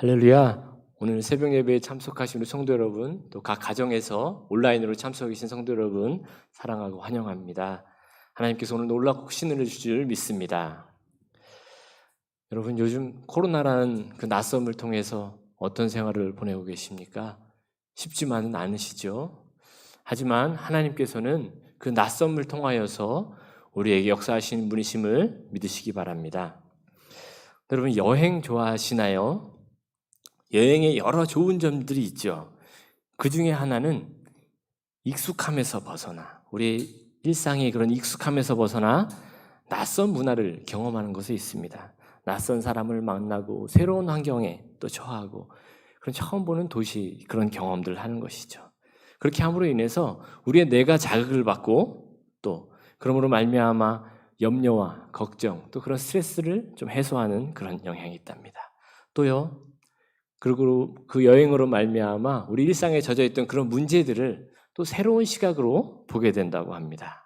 할렐루야. 오늘 새벽 예배에 참석하신 우리 성도 여러분, 또 각 가정에서 온라인으로 참석해 주신 성도 여러분 사랑하고 환영합니다. 하나님께서 오늘 놀랍고 신을 주실 줄 믿습니다. 여러분 요즘 코로나라는 그 낯섦을 통해서 어떤 생활을 보내고 계십니까? 쉽지만은 않으시죠. 하지만 하나님께서는 그 낯섦을 통하여서 우리에게 역사하시는 분이심을 믿으시기 바랍니다. 여러분 여행 좋아하시나요? 여행에 여러 좋은 점들이 있죠. 그 중에 하나는 익숙함에서 벗어나 우리 일상의 그런 익숙함에서 벗어나 낯선 문화를 경험하는 것에 있습니다. 낯선 사람을 만나고 새로운 환경에 또 처하고 그런 처음 보는 도시 그런 경험들을 하는 것이죠. 그렇게 함으로 인해서 우리의 뇌가 자극을 받고 또 그러므로 말미암아 염려와 걱정 또 그런 스트레스를 좀 해소하는 그런 영향이 있답니다. 또요. 그리고 그 여행으로 말미암아 우리 일상에 젖어 있던 그런 문제들을 또 새로운 시각으로 보게 된다고 합니다.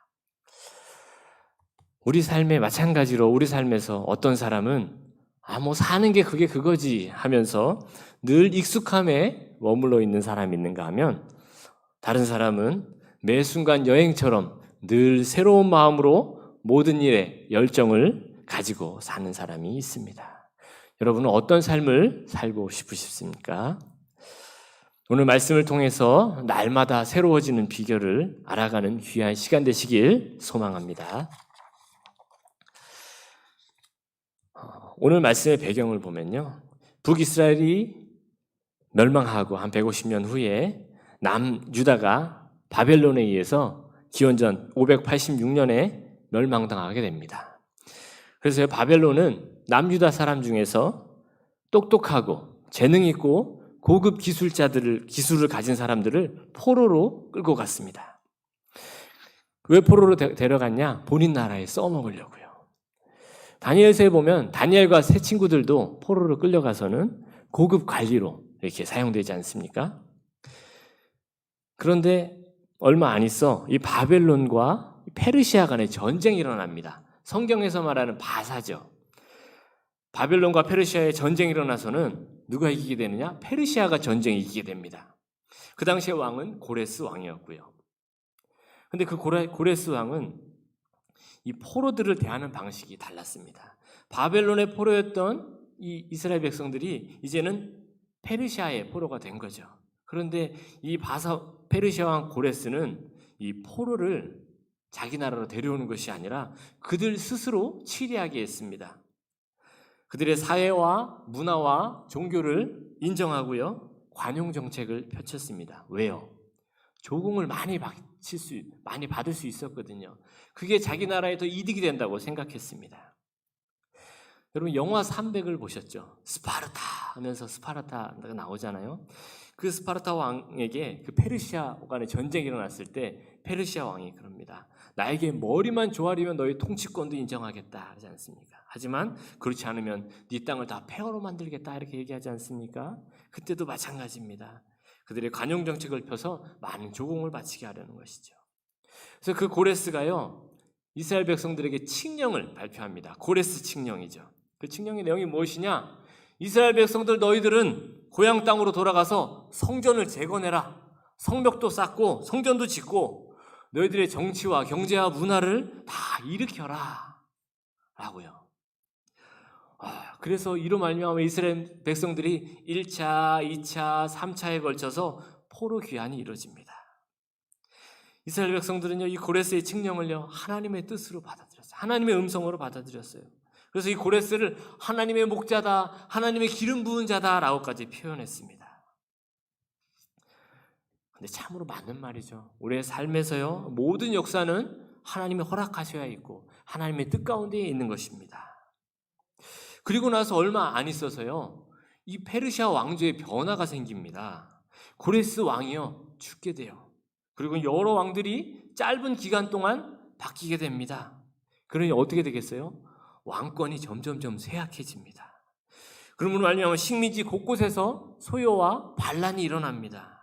우리 삶에 마찬가지로 우리 삶에서 어떤 사람은 아 뭐 사는 게 그게 그거지 하면서 늘 익숙함에 머물러 있는 사람이 있는가 하면 다른 사람은 매 순간 여행처럼 늘 새로운 마음으로 모든 일에 열정을 가지고 사는 사람이 있습니다. 여러분은 어떤 삶을 살고 싶으십니까? 오늘 말씀을 통해서 날마다 새로워지는 비결을 알아가는 귀한 시간 되시길 소망합니다. 어, 오늘 말씀의 배경을 보면요. 북이스라엘이 멸망하고 한 150년 후에 남유다가 바벨론에 의해서 기원전 586년에 멸망당하게 됩니다. 그래서 바벨론은 남유다 사람 중에서 똑똑하고 재능 있고 고급 기술자들을 기술을 가진 사람들을 포로로 끌고 갔습니다. 왜 포로로 데, 데려갔냐? 본인 나라에 써먹으려고요. 다니엘서에 보면 다니엘과 세 친구들도 포로로 끌려가서는 고급 관리로 이렇게 사용되지 않습니까? 그런데 얼마 안 있어 이 바벨론과 페르시아 간의 전쟁이 일어납니다. 성경에서 말하는 바사죠. 바벨론과 페르시아의 전쟁이 일어나서는 누가 이기게 되느냐? 페르시아가 전쟁에 이기게 됩니다. 그 당시의 왕은 고레스 왕이었고요. 근데 그 고레, 고레스 왕은 이 포로들을 대하는 방식이 달랐습니다. 바벨론의 포로였던 이 이스라엘 백성들이 이제는 페르시아의 포로가 된 거죠. 그런데 이 바사 페르시아 왕 고레스는 이 포로를 자기 나라로 데려오는 것이 아니라 그들 스스로 치리하게 했습니다. 그들의 사회와 문화와 종교를 인정하고요. 관용 정책을 펼쳤습니다. 왜요? 조공을 많이 받칠 수, 많이 받을 수 있었거든요. 그게 자기 나라에 더 이득이 된다고 생각했습니다. 여러분 영화 300을 보셨죠? 스파르타 하면서 스파르타가 나오잖아요. 그 스파르타 왕에게 그 페르시아 간의 전쟁이 일어났을 때 페르시아 왕이 그럽니다. 나에게 머리만 조아리면 너희 통치권도 인정하겠다 하지 않습니까? 하지만 그렇지 않으면 네 땅을 다 폐허로 만들겠다 이렇게 얘기하지 않습니까? 그때도 마찬가지입니다. 그들의 관용 정책을 펴서 많은 조공을 바치게 하려는 것이죠. 그래서 그 고레스가요 이스라엘 백성들에게 칙령을 발표합니다. 고레스 칙령이죠. 그 칙령의 내용이 무엇이냐? 이스라엘 백성들 너희들은 고향 땅으로 돌아가서 성전을 재건해라. 성벽도 쌓고 성전도 짓고 너희들의 정치와 경제와 문화를 다 일으켜라. 라고요. 아, 그래서 이로 말미암아 이스라엘 백성들이 1차, 2차, 3차에 걸쳐서 포로 귀환이 이루어집니다. 이스라엘 백성들은요, 이 고레스의 칙령을요, 하나님의 뜻으로 받아들였어요. 하나님의 음성으로 받아들였어요. 그래서 이 고레스를 하나님의 목자다, 하나님의 기름 부은 자다라고까지 표현했습니다. 근데 참으로 맞는 말이죠. 우리의 삶에서요, 모든 역사는 하나님의 허락하셔야 있고, 하나님의 뜻 가운데 있는 것입니다. 그리고 나서 얼마 안 있어서요, 이 페르시아 왕조의 변화가 생깁니다. 고레스 왕이요, 죽게 돼요. 그리고 여러 왕들이 짧은 기간 동안 바뀌게 됩니다. 그러니 어떻게 되겠어요? 왕권이 점점점 쇠약해집니다. 그러므로 말미암아 식민지 곳곳에서 소요와 반란이 일어납니다.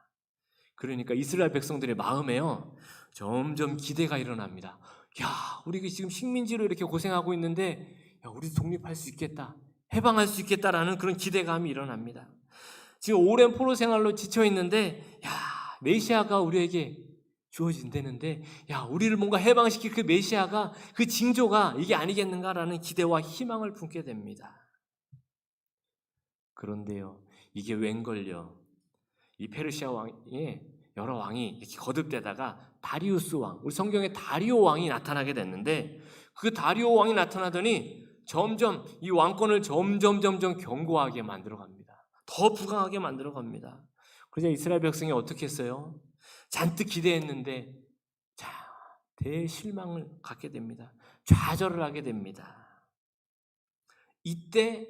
그러니까 이스라엘 백성들의 마음에요 점점 기대가 일어납니다. 야, 우리 지금 식민지로 이렇게 고생하고 있는데 야, 우리도 독립할 수 있겠다, 해방할 수 있겠다라는 그런 기대감이 일어납니다. 지금 오랜 포로 생활로 지쳐 있는데 야 메시아가 우리에게 주어진다는데 야 우리를 뭔가 해방시킬 그 메시아가 그 징조가 이게 아니겠는가라는 기대와 희망을 품게 됩니다. 그런데요 이게 웬걸요 이 페르시아 왕의 여러 왕이 이렇게 거듭되다가 다리우스 왕 우리 성경에 다리오 왕이 나타나게 됐는데 그 다리오 왕이 나타나더니 점점 이 왕권을 점점 점점 견고하게 만들어 갑니다. 더 부강하게 만들어 갑니다. 그러자 이스라엘 백성이 어떻게 했어요? 잔뜩 기대했는데 자 대실망을 갖게 됩니다. 좌절을 하게 됩니다. 이때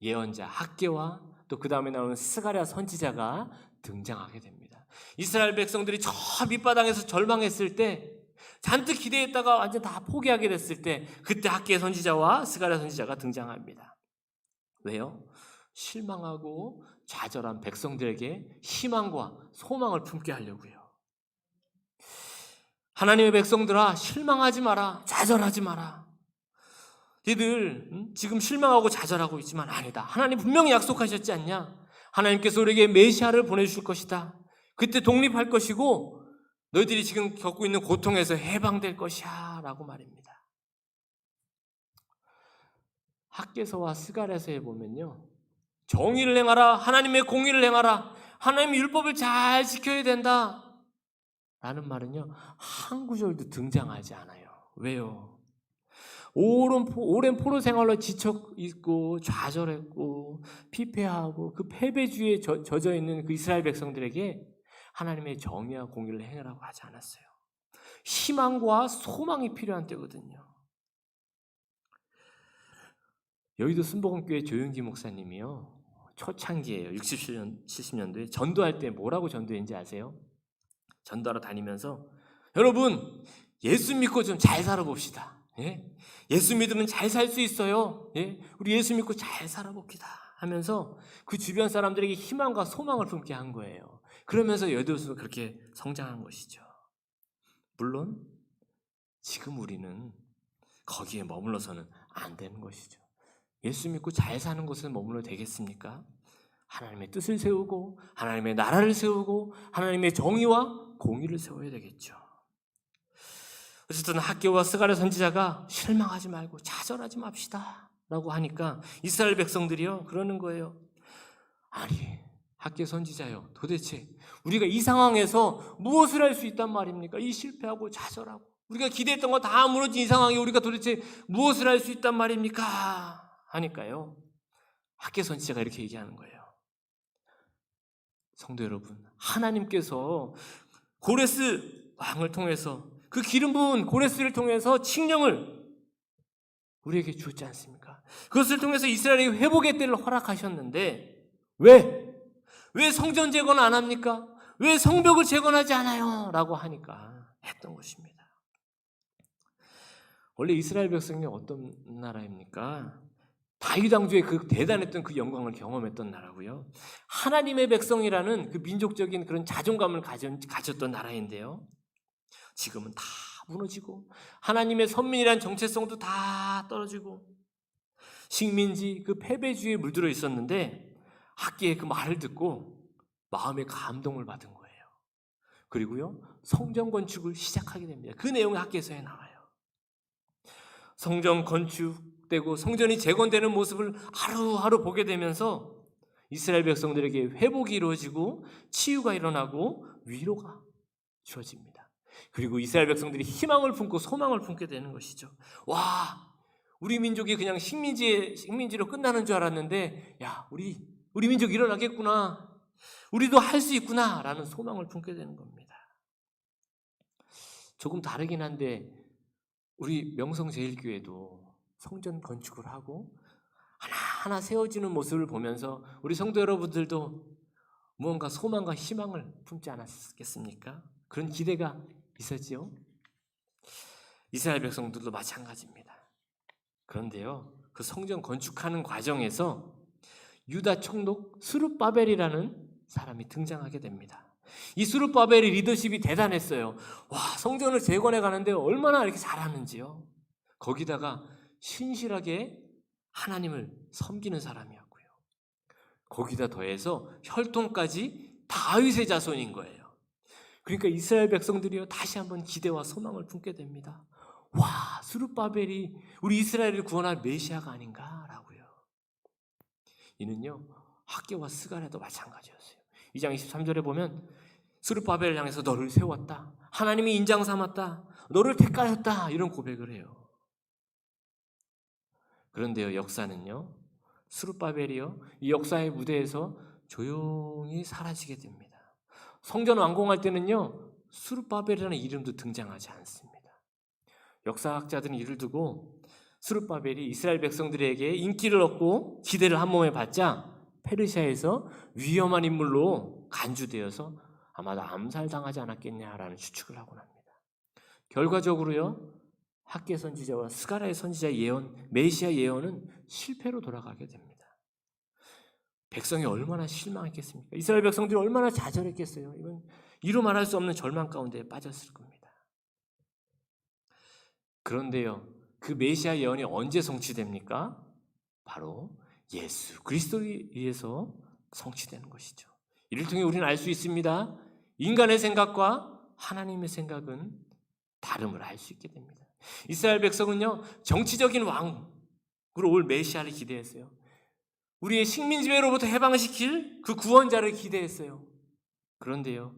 예언자 학계와 또 그 다음에 나오는 스가랴 선지자가 등장하게 됩니다. 이스라엘 백성들이 저 밑바닥에서 절망했을 때 잔뜩 기대했다가 완전 다 포기하게 됐을 때 그때 학계 선지자와 스가랴 선지자가 등장합니다. 왜요? 실망하고 좌절한 백성들에게 희망과 소망을 품게 하려고요. 하나님의 백성들아 실망하지 마라. 좌절하지 마라. 음? 지금 실망하고 좌절하고 있지만 아니다. 하나님 분명히 약속하셨지 않냐? 하나님께서 우리에게 메시아를 보내주실 것이다. 그때 독립할 것이고 너희들이 지금 겪고 있는 고통에서 해방될 것이야 라고 말입니다. 학계서와 스가랴서에 보면요. 정의를 행하라. 하나님의 공의를 행하라. 하나님의 율법을 잘 지켜야 된다. 라는 말은요. 한 구절도 등장하지 않아요. 왜요? 오랜, 포, 오랜 포로 생활로 지쳐 있고 좌절했고 피폐하고 그 패배주의에 젖- 젖어 있는 그 이스라엘 백성들에게 하나님의 정의와 공의를 행하라고 하지 않았어요. 희망과 소망이 필요한 때거든요. 여의도 순복음교회 조윤기 목사님이요. 초창기예요. 67년 70년도에 전도할 때 뭐라고 전도했는지 아세요? 전도하러 다니면서 여러분 예수 믿고 좀 잘 살아봅시다. 예? 예수 믿으면 잘 살 수 있어요. 예? 우리 예수 믿고 잘 살아봅시다. 하면서 그 주변 사람들에게 희망과 소망을 품게 한 거예요. 그러면서 여도수 그렇게 성장한 것이죠. 물론 지금 우리는 거기에 머물러서는 안 되는 것이죠. 예수 믿고 잘 사는 곳에 머물러 되겠습니까? 하나님의 뜻을 세우고 하나님의 나라를 세우고 하나님의 정의와 공의를 세워야 되겠죠. 어쨌든 학교와 스가랴 선지자가 실망하지 말고 좌절하지 맙시다. 라고 하니까 이스라엘 백성들이요 그러는 거예요. 아니 학계 선지자요 도대체 우리가 이 상황에서 무엇을 할 수 있단 말입니까? 이 실패하고 좌절하고 우리가 기대했던 거 다 무너진 이 상황에 우리가 도대체 무엇을 할 수 있단 말입니까? 하니까요 학계 선지자가 이렇게 얘기하는 거예요. 성도 여러분 하나님께서 고레스 왕을 통해서 그 기름 부은 고레스를 통해서 칙령을 우리에게 주었지 않습니까? 그것을 통해서 이스라엘이 회복의 때를 허락하셨는데 왜? 왜 성전 재건 안 합니까? 왜 성벽을 재건하지 않아요? 라고 하니까 했던 것입니다. 원래 이스라엘 백성이 어떤 나라입니까? 다윗 왕조의 그 대단했던 그 영광을 경험했던 나라고요. 하나님의 백성이라는 그 민족적인 그런 자존감을 가졌, 가졌던 나라인데요. 지금은 다 무너지고 하나님의 선민이란 정체성도 다 떨어지고 식민지 그 패배주의에 물들어 있었는데 학기의 그 말을 듣고 마음의 감동을 받은 거예요. 그리고요 성전 건축을 시작하게 됩니다. 그 내용이 학계서에 나와요. 성전 건축되고 성전이 재건되는 모습을 하루하루 보게 되면서 이스라엘 백성들에게 회복이 이루어지고 치유가 일어나고 위로가 주어집니다. 그리고 이스라엘 백성들이 희망을 품고 소망을 품게 되는 것이죠. 와, 우리 민족이 그냥 식민지 식민지로 끝나는 줄 알았는데, 야, 우리 우리 민족 일어나겠구나. 우리도 할 수 있구나라는 소망을 품게 되는 겁니다. 조금 다르긴 한데 우리 명성제일교회도 성전 건축을 하고 하나하나 세워지는 모습을 보면서 우리 성도 여러분들도 무언가 소망과 희망을 품지 않았겠습니까? 그런 기대가 있었지요. 이스라엘 백성들도 마찬가지입니다. 그런데요, 그 성전 건축하는 과정에서 유다 총독 수룹바벨이라는 사람이 등장하게 됩니다. 이 수룹바벨의 리더십이 대단했어요. 와, 성전을 재건해 가는데 얼마나 이렇게 잘하는지요. 거기다가 신실하게 하나님을 섬기는 사람이었고요. 거기다 더해서 혈통까지 다윗의 자손인 거예요. 그러니까 이스라엘 백성들이요 다시 한번 기대와 소망을 품게 됩니다. 와, 수르바벨이 우리 이스라엘을 구원할 메시아가 아닌가라고요. 이는요 학계와 스가랴도 마찬가지였어요. 2장 23절에 보면 수르바벨을 향해서 너를 세웠다. 하나님이 인장 삼았다. 너를 택하였다. 이런 고백을 해요. 그런데요 역사는요 수르바벨이요 이 역사의 무대에서 조용히 사라지게 됩니다. 성전 완공할 때는요 수르바벨이라는 이름도 등장하지 않습니다. 역사학자들은 이를 두고 수르바벨이 이스라엘 백성들에게 인기를 얻고 기대를 한 몸에 받자 페르시아에서 위험한 인물로 간주되어서 아마도 암살당하지 않았겠냐라는 추측을 하곤 합니다. 결과적으로요 학계 선지자와 스가라의 선지자 예언, 메시아 예언은 실패로 돌아가게 됩니다. 백성이 얼마나 실망했겠습니까? 이스라엘 백성들이 얼마나 좌절했겠어요. 이건 이루 말할 수 없는 절망 가운데 빠졌을 겁니다. 그런데요, 그 메시아 예언이 언제 성취됩니까? 바로 예수 그리스도에 의해서 성취되는 것이죠. 이를 통해 우리는 알 수 있습니다. 인간의 생각과 하나님의 생각은 다름을 알 수 있게 됩니다. 이스라엘 백성은요 정치적인 왕으로 올 메시아를 기대했어요. 우리의 식민 지배로부터 해방시킬 그 구원자를 기대했어요. 그런데요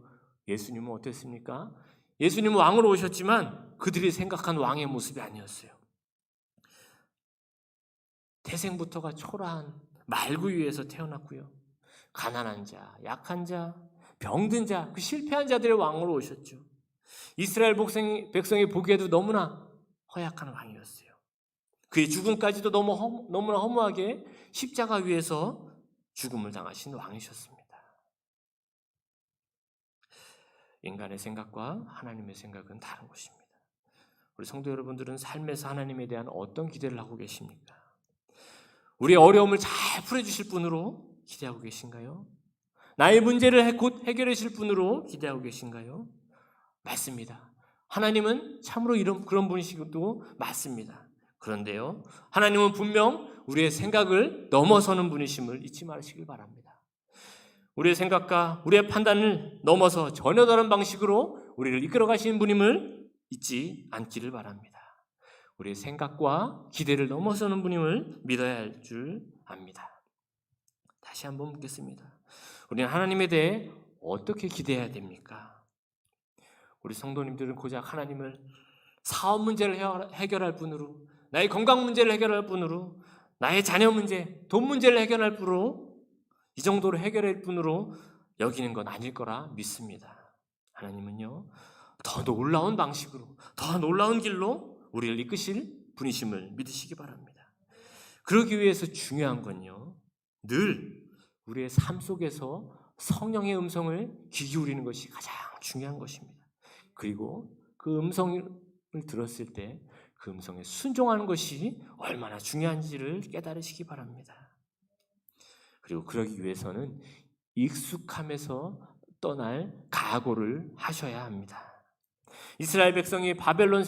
예수님은 어땠습니까? 예수님은 왕으로 오셨지만 그들이 생각한 왕의 모습이 아니었어요. 태생부터가 초라한 말구 위에서 태어났고요. 가난한 자, 약한 자, 병든 자, 그 실패한 자들의 왕으로 오셨죠. 이스라엘 백성이 보기에도 너무나 허약한 왕이었어요. 그의 죽음까지도 너무 허, 너무나 허무하게 십자가 위에서 죽음을 당하신 왕이셨습니다. 인간의 생각과 하나님의 생각은 다른 것입니다. 우리 성도 여러분들은 삶에서 하나님에 대한 어떤 기대를 하고 계십니까? 우리의 어려움을 잘 풀어주실 분으로 기대하고 계신가요? 나의 문제를 곧 해결해 주실 분으로 기대하고 계신가요? 맞습니다. 하나님은 참으로 이런 그런 분이시고도 맞습니다. 그런데요, 하나님은 분명 우리의 생각을 넘어서는 분이심을 잊지 마시길 바랍니다. 우리의 생각과 우리의 판단을 넘어서 전혀 다른 방식으로 우리를 이끌어 가시는 분임을 잊지 않기를 바랍니다. 우리의 생각과 기대를 넘어서는 분임을 믿어야 할 줄 압니다. 다시 한번 묻겠습니다. 우리는 하나님에 대해 어떻게 기대해야 됩니까? 우리 성도님들은 고작 하나님을 사업 문제를 해결할 분으로, 나의 건강 문제를 해결할 분으로, 나의 자녀 문제, 돈 문제를 해결할 분으로, 이 정도로 해결할 분으로 여기는 건 아닐 거라 믿습니다. 하나님은요, 더 놀라운 방식으로, 더 놀라운 길로 우리를 이끄실 분이심을 믿으시기 바랍니다. 그러기 위해서 중요한 건요, 늘 우리의 삶 속에서 성령의 음성을 귀 기울이는 것이 가장 중요한 것입니다. 그리고 그 음성을 들었을 때 그 음성에 순종하는 것이 얼마나 중요한지를 깨달으시기 바랍니다. 그리고 그러기 위해서는 익숙함에서 떠날 각오를 하셔야 합니다. 이스라엘 백성이 바벨론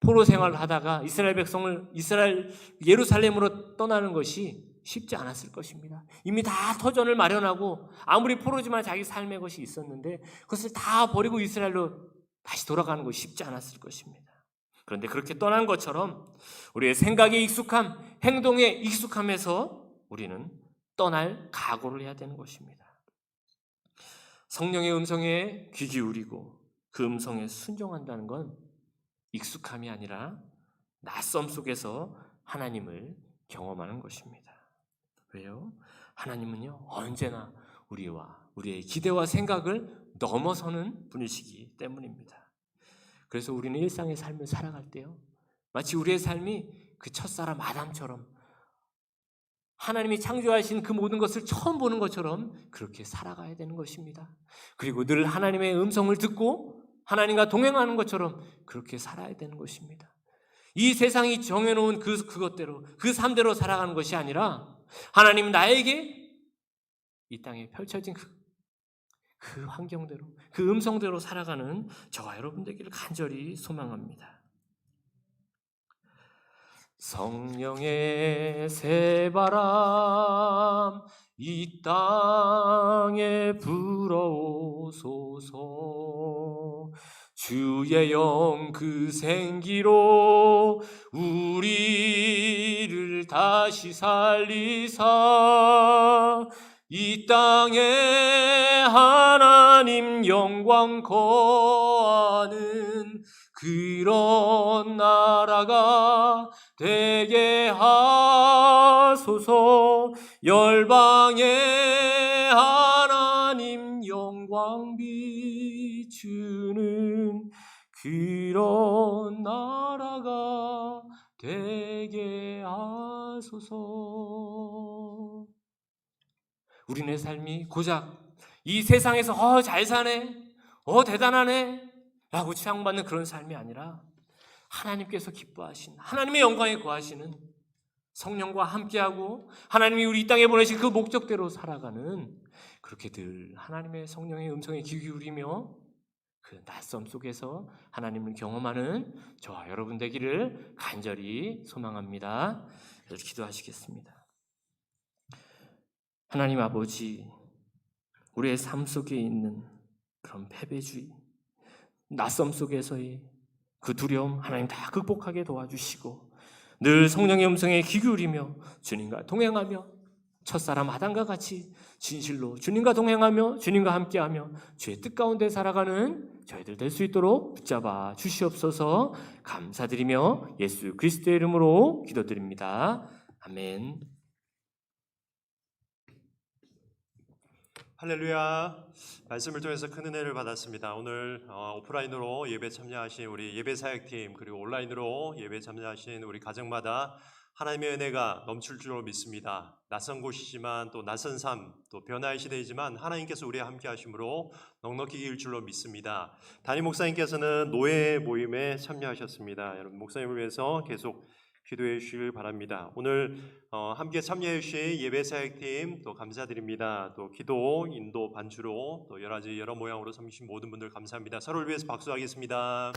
포로 생활을 하다가 이스라엘 백성을 이스라엘 예루살렘으로 떠나는 것이 쉽지 않았을 것입니다. 이미 다 터전을 마련하고 아무리 포로지만 자기 삶의 것이 있었는데 그것을 다 버리고 이스라엘로 다시 돌아가는 것이 쉽지 않았을 것입니다. 그런데 그렇게 떠난 것처럼 우리의 생각에 익숙함, 행동에 익숙함에서 우리는 떠날 각오를 해야 되는 것입니다. 성령의 음성에 귀 기울이고 그 음성에 순종한다는 건 익숙함이 아니라 낯섦 속에서 하나님을 경험하는 것입니다. 왜요? 하나님은요, 언제나 우리와 우리의 기대와 생각을 넘어서는 분이시기 때문입니다. 그래서 우리는 일상의 삶을 살아갈 때요, 마치 우리의 삶이 그 첫사람 아담처럼 하나님이 창조하신 그 모든 것을 처음 보는 것처럼 그렇게 살아가야 되는 것입니다. 그리고 늘 하나님의 음성을 듣고 하나님과 동행하는 것처럼 그렇게 살아야 되는 것입니다. 이 세상이 정해놓은 그, 그것대로, 그 삶대로 살아가는 것이 아니라 하나님 나에게 이 땅에 펼쳐진 그, 그 환경대로, 그 음성대로 살아가는 저와 여러분 되기를 간절히 소망합니다. 성령의 새바람 이 땅에 불어오소서 주의 영 그 생기로 우리를 다시 살리사 이 땅에 하나님 영광 거하는 그런 나라가 되게 하소서. 열방에 하나님 영광 비추는 그런 나라가 되게 하소서 우리네 삶이 고작 이 세상에서 어 잘 사네 어 대단하네 라고 취향받는 그런 삶이 아니라 하나님께서 기뻐하신 하나님의 영광에 거하시는 성령과 함께하고 하나님이 우리 이 땅에 보내신 그 목적대로 살아가는 그렇게 늘 하나님의 성령의 음성에 귀 기울이며 그 낯섦 속에서 하나님을 경험하는 저와 여러분 되기를 간절히 소망합니다. 기도하시겠습니다. 하나님 아버지, 우리의 삶 속에 있는 그런 패배주의, 낯섦 속에서의 그 두려움 하나님 다 극복하게 도와주시고 늘 성령의 음성에 귀 기울이며 주님과 동행하며 첫사람 아담과 같이 진실로 주님과 동행하며 주님과 함께하며 주의 뜻 가운데 살아가는 저희들 될 수 있도록 붙잡아 주시옵소서 감사드리며 예수 그리스도의 이름으로 기도드립니다. 아멘. 할렐루야. 말씀을 통해서 큰 은혜를 받았습니다. 오늘 어, 오프라인으로 예배 참여하신 우리 예배 사역팀 그리고 온라인으로 예배 참여하신 우리 가정마다 하나님의 은혜가 넘칠 줄로 믿습니다. 낯선 곳이지만 또 낯선 삶, 또 변화의 시대이지만 하나님께서 우리와 함께 하심으로 넉넉히 이길 줄로 믿습니다. 담임 목사님께서는 노예 모임에 참여하셨습니다. 여러분 목사님을 위해서 계속 기도해 주시길 바랍니다. 오늘 어, 함께 참여해 주신 예배 사역팀 또 감사드립니다. 또 기도, 인도, 반주로 또 여러 가지 여러 모양으로 섬기신 모든 분들 감사합니다. 서로를 위해서 박수하겠습니다.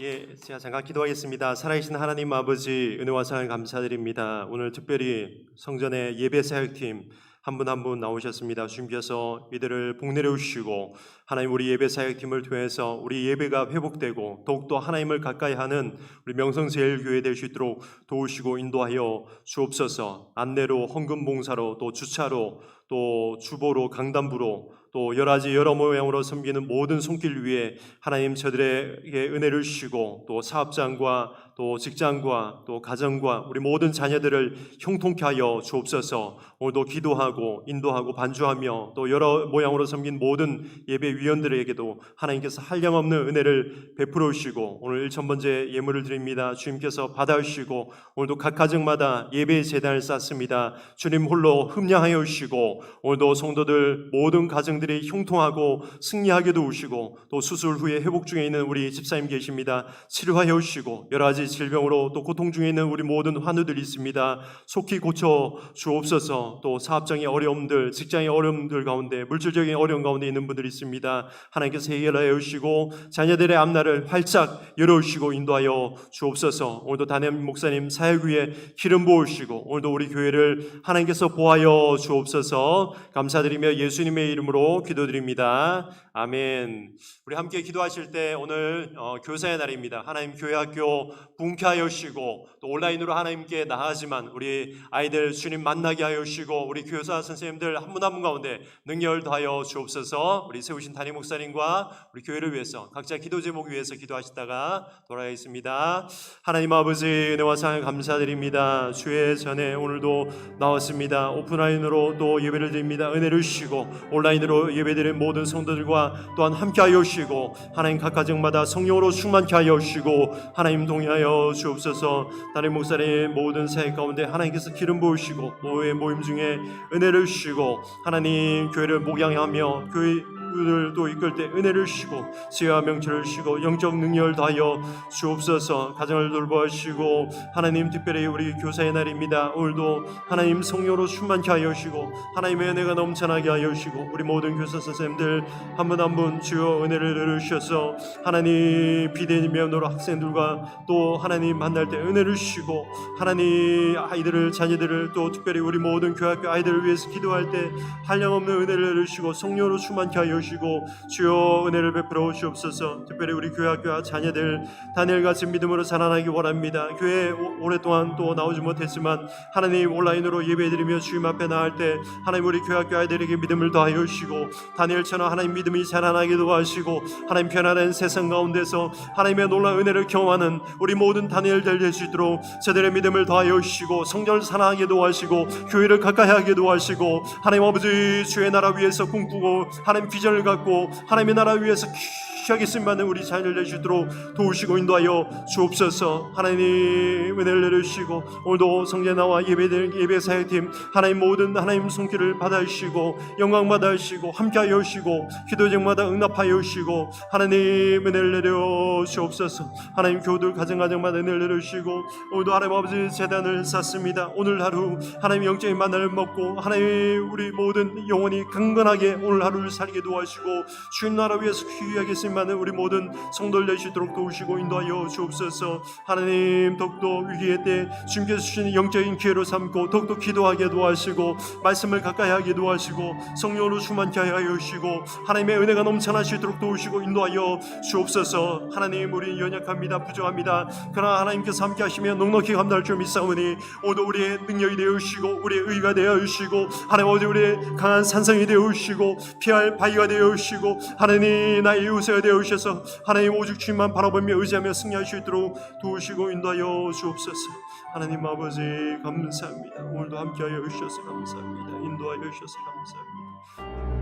예, 제가 잠깐 기도하겠습니다. 살아계신 하나님 아버지 은혜와 사랑 감사드립니다. 오늘 특별히 성전의 예배 사역팀 한 분 한 분 나오셨습니다. 주님께서 이들을 복내려 주시고 하나님 우리 예배 사역팀을 통해서 우리 예배가 회복되고 더욱더 하나님을 가까이 하는 우리 명성제일교회 될 수 있도록 도우시고 인도하여 주옵소서. 안내로 헌금 봉사로 또 주차로 또 주보로 강단부로 또 여러 가지 여러 모양으로 섬기는 모든 손길 위에 하나님 저들에게 은혜를 주시고 또 사업장과 또 직장과 또 가정과 우리 모든 자녀들을 형통케 하여 주옵소서. 오늘도 기도하고 인도하고 반주하며 또 여러 모양으로 섬긴 모든 예배 위원들에게도 하나님께서 한량없는 은혜를 베풀어 주시고 오늘 1천번째 예물을 드립니다. 주님께서 받아주시고 오늘도 각 가정마다 예배 재단을 쌓습니다. 주님 홀로 흠량하여 주시고 오늘도 성도들 모든 가정들이 형통하고 승리하게 도우시고 또 수술 후에 회복 중에 있는 우리 집사님 계십니다. 치료하여 주시고 여러 가지 질병으로 또 고통 중에 있는 우리 모든 환우들이 있습니다. 속히 고쳐 주옵소서. 또 사업장의 어려움들 직장의 어려움들 가운데 물질적인 어려움 가운데 있는 분들이 있습니다 하나님께서 해결하여 주시고 자녀들의 앞날을 활짝 열어주시고 인도하여 주옵소서. 오늘도 담임 목사님 사역 위에 기름 부으시고 오늘도 우리 교회를 하나님께서 보하여 주옵소서. 감사드리며 예수님의 이름으로 기도드립니다. 아멘. 우리 함께 기도하실 때 오늘 어, 교사의 날입니다. 하나님 교회 학교 붕케하여 주시고 또 온라인으로 하나님께 나아가지만 우리 아이들 주님 만나게 하여 주시고 우리 교사 선생님들 한 분 한 분 가운데 능력을 더하여 주옵소서. 우리 세우신 담임 목사님과 우리 교회를 위해서 각자 기도 제목 위해서 기도하시다가 돌아가겠습니다. 하나님 아버지 은혜와 사랑 감사드립니다. 주의 전에 오늘도 나왔습니다. 오프라인으로 또 예배를 드립니다. 은혜를 주시고 온라인으로 예배드린 모든 성도들과 또한 함께하여 주시고 하나님 각 가정마다 성령으로 충만케 하여 주시고 하나님 동의하여 주옵소서. 담임 목사님 모든 사역 가운데 하나님께서 기름 부으시고 모의 모임 중에 은혜를 주시고 하나님 교회를 목양하며 교회 우리를 또 이끌 때 은혜를 주시고 지혜와 명철을 주시고 영적 능력을 다하여 주옵소서. 가정을 돌보시고 하나님 특별히 우리 교사의 날입니다. 오늘도 하나님 성령으로 충만케 하여 주시고 하나님의 은혜가 넘쳐나게 하여 주시고 우리 모든 교사 선생님들 한 분 한 분 주여 은혜를 내려주셔서 하나님 비대면 면으로 학생들과 또 하나님 만날 때 은혜를 주시고 하나님 아이들을 자녀들을 또 특별히 우리 모든 교학교 아이들을 위해서 기도할 때 한량없는 은혜를 내려주시고 성령으로 충만케 하여 주시고 주여 은혜를 베풀어 주옵소서. 특별히 우리 교학교 자녀들 다니엘 같은 믿음으로 자라나기 원합니다. 교회 오- 오랫동안 또 나오지 못했지만 하나님 온라인으로 예배드리며 주님 앞에 나갈 때 하나님 우리 교학교 아이들에게 믿음을 더하여 주시고 다니엘처럼 하나님 믿음이 자라나기도 하시고 하나님 편안한 세상 가운데서 하나님의 놀라운 은혜를 경험하는 우리 모든 다니엘들 있도록 저들의 믿음을 더하여 주시고 성전을 사랑하게 도와시고 교회를 가까이 하게 도와시고 하나님 아버지 주의 나라 위해서 꿈꾸고 하나님 비전 을 갖고 하나님의 나라 위해서 귀하게 쓰임받는 우리 자녀를 내주도록 도우시고 인도하여 주옵소서. 하나님 은혜를 내려주시고 오늘도 성전 나와 예배될 예배 사역팀 하나님 모든 하나님 손길을 받아주시고 영광 받아주시고 함께하여 주시고 기도 제마다 응답하여 주시고 하나님 은혜를 내려 주옵소서. 하나님 교우들 가정가정마다 은혜를 내려주시고 오늘도 하나님 아버지 재단을 쌓습니다. 오늘 하루 하나님 영적인 만나를 먹고 하나님 우리 모든 영혼이 강건하게 오늘 하루를 살게 도와 주시고 주님 나라 위해서 귀하게 쓰임받는 우리 모든 성도를 내시도록 도우시고 인도하여 주옵소서. 하나님 더욱더 위기의 때 주님께서 주시는 영적인 기회로 삼고 더욱더 기도하게 도와주시고 말씀을 가까이 하게 도와주시고 성령으로 충만케 하여 주시고 하나님의 은혜가 넘쳐나시도록 도우시고 인도하여 주옵소서. 하나님 우리 연약합니다 부족합니다. 그러나 하나님께서 함께 하시면 넉넉히 감당할 줄 믿사오니 오늘 우리의 능력이 되어 주시고 우리의 의가 되어 주시고 하나님 어디 우리의 강한 산성이 되어 주시고 피할 바위가 되어 주시고 하나님 나의 요새가 되어 주셔서 하나님 오직 주님만 바라보며 의지하며 승리할 수 있도록 도우시고 인도하여 주옵소서. 하나님 아버지 감사합니다. 오늘도 함께하여 주셔서 감사합니다. 인도하여 주셔서 감사합니다